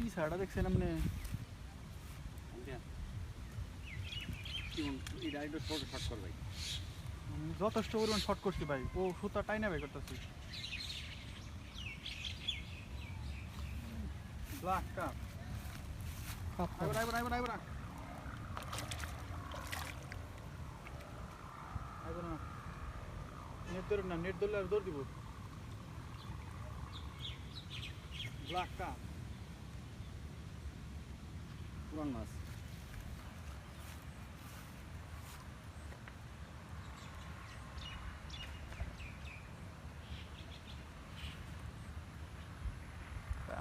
কি ছাড়া দেখছেন আপনি যথেষ্ট পরিমাণ শর্ট করছি ভাই ও সুতা টাইনা ভাই করতেছি ব্ল্যাক কাপ আইবার আইবার আইবার আইবার আইবার না নেট ধরুন না নেট ধরলে আর দৌড় দিব ব্ল্যাক কাপ পুরান মাছ।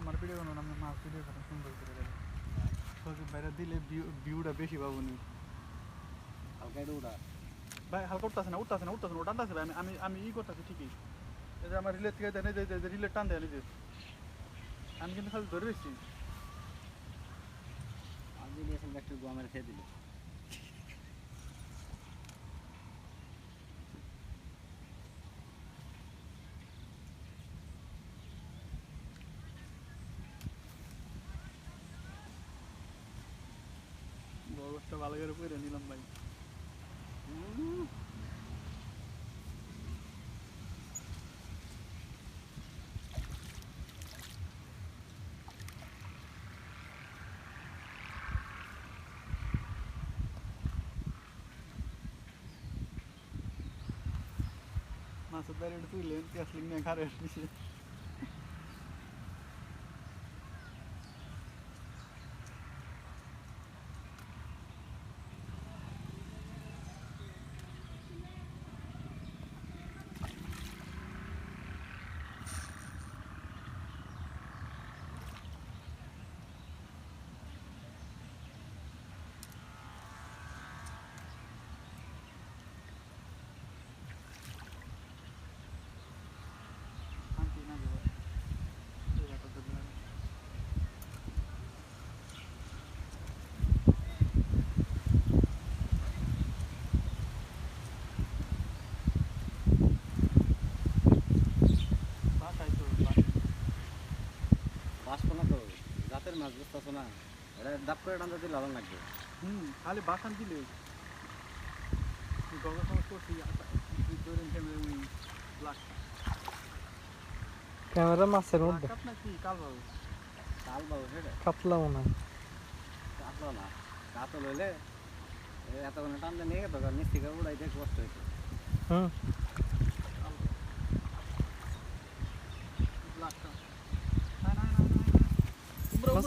আমার ভিডিও বানান আমি মাছ ভিডিও করেন সুন্দর করে দেবেন সজীব ভাইরা দিলে ভিউটা বেশি পাবনি হালকা একটু ওটা ভাই হালকা উঠতেছে না উঠতেছে না উঠতেছে না টানতেছে ভাই আমি আমি ই করতেছি ঠিকই। এই যে আমার রিলের থেকে দেয় যে টান দেয় আমি কিন্তু খালি ধরে রয়েছি একটু গোয়া খেয়ে দিল। ভালো করে পরে নিলাম ভাই। মাছের দ্বারা এটা তুইলেন ক্যাসলিং নিয়ে ঘাড়ে না এটা ডাব করে টানতে দিলে ভালো লাগবে। হুম খালি বাসান দিলে। গবেষণা করছি ধরেন ক্যামেরা মাছের মধ্যে। কাল বাবু সেটা কাতলা মনে হয় কাতলো না। কাতল হইলে এতক্ষণ টানতে নিয়ে গেত নিচ থেকে উড়াইতে কষ্ট হয়েছে হুম ব্ল্যাক কাপ না না না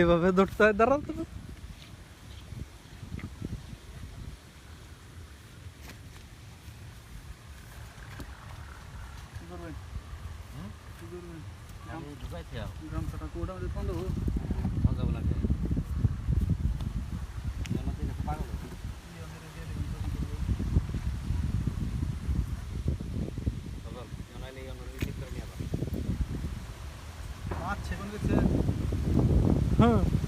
এভাবে ধরতে হয় দাঁড়াও তো কি করবেন কি করবেন ঢুকাইতে গামছাটা কোটা আমাদের করে